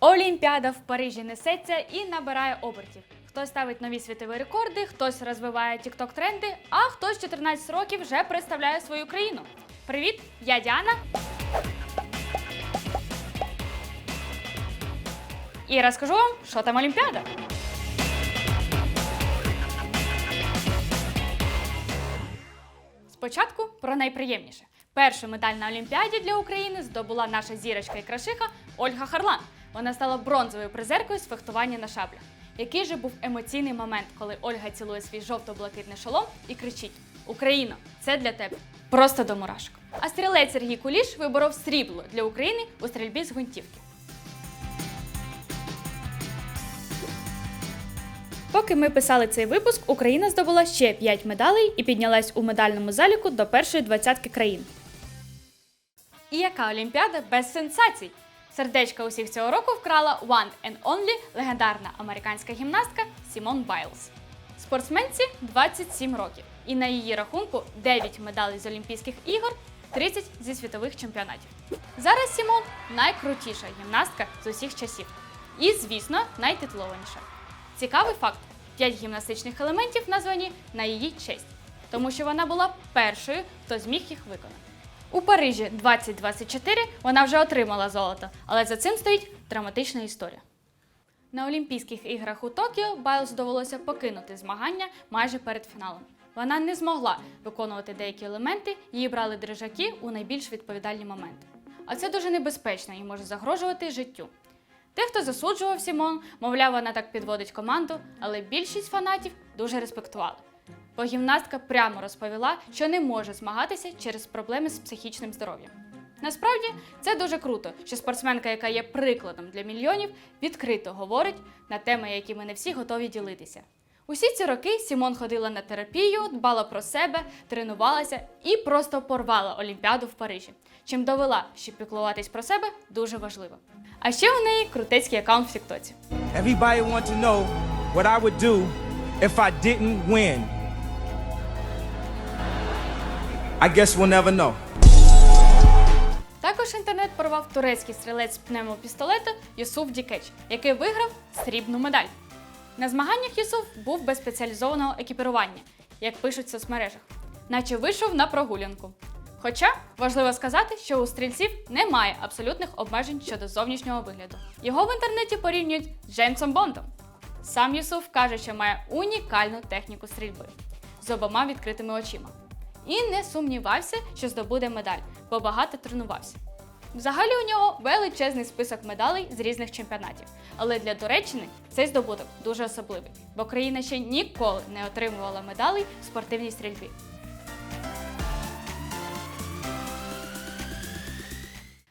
Олімпіада в Парижі несеться і набирає обертів. Хтось ставить нові світові рекорди, хтось розвиває тікток тренди, а хтось 14 років вже представляє свою країну. Привіт, я Діана. І розкажу вам, що там Олімпіада. Спочатку про найприємніше. Першу медаль на Олімпіаді для України здобула наша зірочка і крашиха Ольга Харлан. Вона стала бронзовою призеркою з фехтування на шаблях. Який же був емоційний момент, коли Ольга цілує свій жовто-блакитний шолом і кричить: Україно, це для тебе! Просто до мурашок. А стрілець Сергій Куліш виборов срібло для України у стрільбі з гвинтівки. Поки ми писали цей випуск, Україна здобула ще 5 медалей і піднялась у медальному заліку до першої двадцятки країн. І яка Олімпіада без сенсацій? Сердечка усіх цього року вкрала one and only легендарна американська гімнастка Сімон Байлз. Спортсменці 27 років, і на її рахунку 9 медалей з Олімпійських ігор, 30 зі світових чемпіонатів. Зараз Сімон найкрутіша гімнастка з усіх часів. І, звісно, найтитулованіша. Цікавий факт: 5 гімнастичних елементів названі на її честь, тому що вона була першою, хто зміг їх виконати. У Парижі 2024 вона вже отримала золото, але за цим стоїть драматична історія. На Олімпійських іграх у Токіо Байлз довелося покинути змагання майже перед фіналом. Вона не змогла виконувати деякі елементи, її брали дрижаки у найбільш відповідальні моменти. А це дуже небезпечно і може загрожувати життю. Дехто засуджував Сімон, мовляв, вона так підводить команду, але більшість фанатів дуже респектували. Бо гімнастка прямо розповіла, що не може змагатися через проблеми з психічним здоров'ям. Насправді це дуже круто, що спортсменка, яка є прикладом для мільйонів, відкрито говорить на теми, які ми не всі готові ділитися. Усі ці роки Сімон ходила на терапію, дбала про себе, тренувалася і просто порвала Олімпіаду в Парижі, чим довела, що піклуватись про себе дуже важливо. А ще у неї крутецький аккаунт в Тіктоці. Everybody want to know what I would do if I didn't win. I guess we'll never know. Також інтернет порвав турецький стрілець пневмопістолета Юсуф Дікеч, який виграв срібну медаль. На змаганнях Юсуф був без спеціалізованого екіпірування, як пишуть в соцмережах, наче вийшов на прогулянку. Хоча важливо сказати, що у стрільців немає абсолютних обмежень щодо зовнішнього вигляду. Його в інтернеті порівнюють з Джеймсом Бондом. Сам Юсуф каже, що має унікальну техніку стрільби з обома відкритими очима. І не сумнівався, що здобуде медаль, бо багато тренувався. Взагалі у нього величезний список медалей з різних чемпіонатів. Але для Туреччини цей здобуток дуже особливий, бо країна ще ніколи не отримувала медалей в спортивній стрільбі.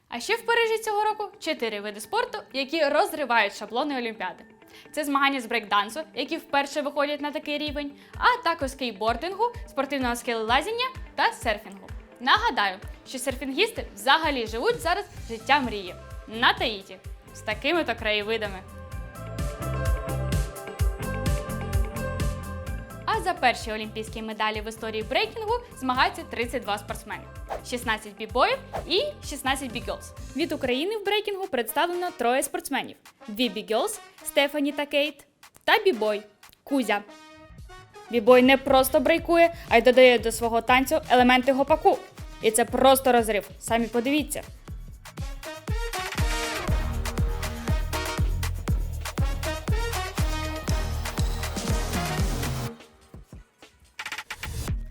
А ще в Парижі цього року чотири види спорту, які розривають шаблони Олімпіади. Це змагання з брейкдансу, які вперше виходять на такий рівень, а також скейтбордингу, спортивного скелелазіння та серфінгу. Нагадаю, що серфінгісти взагалі живуть зараз життя мрії на Таїті з такими то краєвидами. А за перші олімпійські медалі в історії брейкінгу змагаються 32 спортсмени, 16 бібоїв і 16 бігелс. Від України в брейкінгу представлено троє спортсменів: дві бігелс Стефані та Кейт та бібой Кузя. Бібой не просто брейкує, а й додає до свого танцю елементи гопаку. І це просто розрив. Самі подивіться.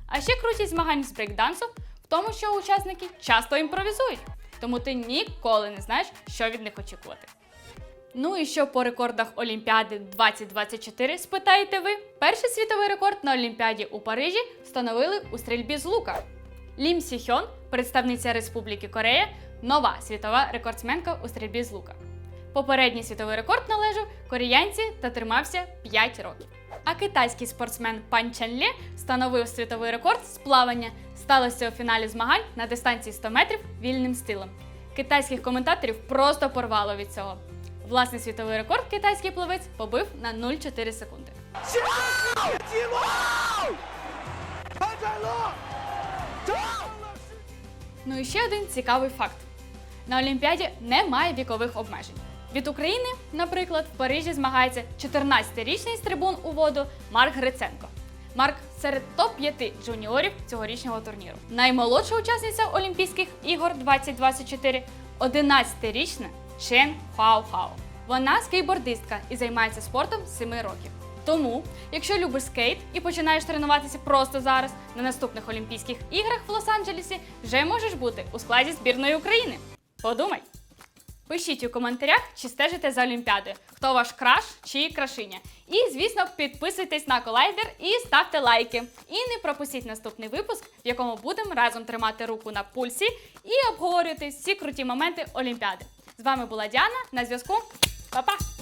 А ще крутість змагань з брейкдансу тому, що учасники часто імпровізують, тому ти ніколи не знаєш, що від них очікувати. Ну і що по рекордах Олімпіади 2024, спитаєте ви? Перший світовий рекорд на Олімпіаді у Парижі встановили у стрільбі з лука. Лім Сі Хьон, представниця Республіки Корея, нова світова рекордсменка у стрільбі з лука. Попередній світовий рекорд належав кореянці та тримався 5 років. А китайський спортсмен Пан Чен Лє встановив світовий рекорд з плавання. Сталося у фіналі змагань на дистанції 100 метрів вільним стилем. Китайських коментаторів просто порвало від цього. Власний світовий рекорд китайський пловець побив на 0,4 секунди. Ну і ще один цікавий факт: на Олімпіаді немає вікових обмежень. Від України, наприклад, в Парижі змагається 14-річний стрибун у воду Марк Гриценко. Марк серед топ-5 джуніорів цьогорічного турніру. Наймолодша учасниця Олімпійських ігор 2024 – 11-річна Чен Хао Хао. Вона скейтбордистка і займається спортом з 7 років. Тому, якщо любиш скейт і починаєш тренуватися просто зараз, на наступних Олімпійських іграх в Лос-Анджелесі вже можеш бути у складі збірної України. Подумай! Пишіть у коментарях, чи стежите за Олімпіадою, хто ваш краш чи крашиня. І, звісно, підписуйтесь на колайдер і ставте лайки. І не пропустіть наступний випуск, в якому будемо разом тримати руку на пульсі і обговорювати всі круті моменти Олімпіади. З вами була Діана на зв'язку. Па-па!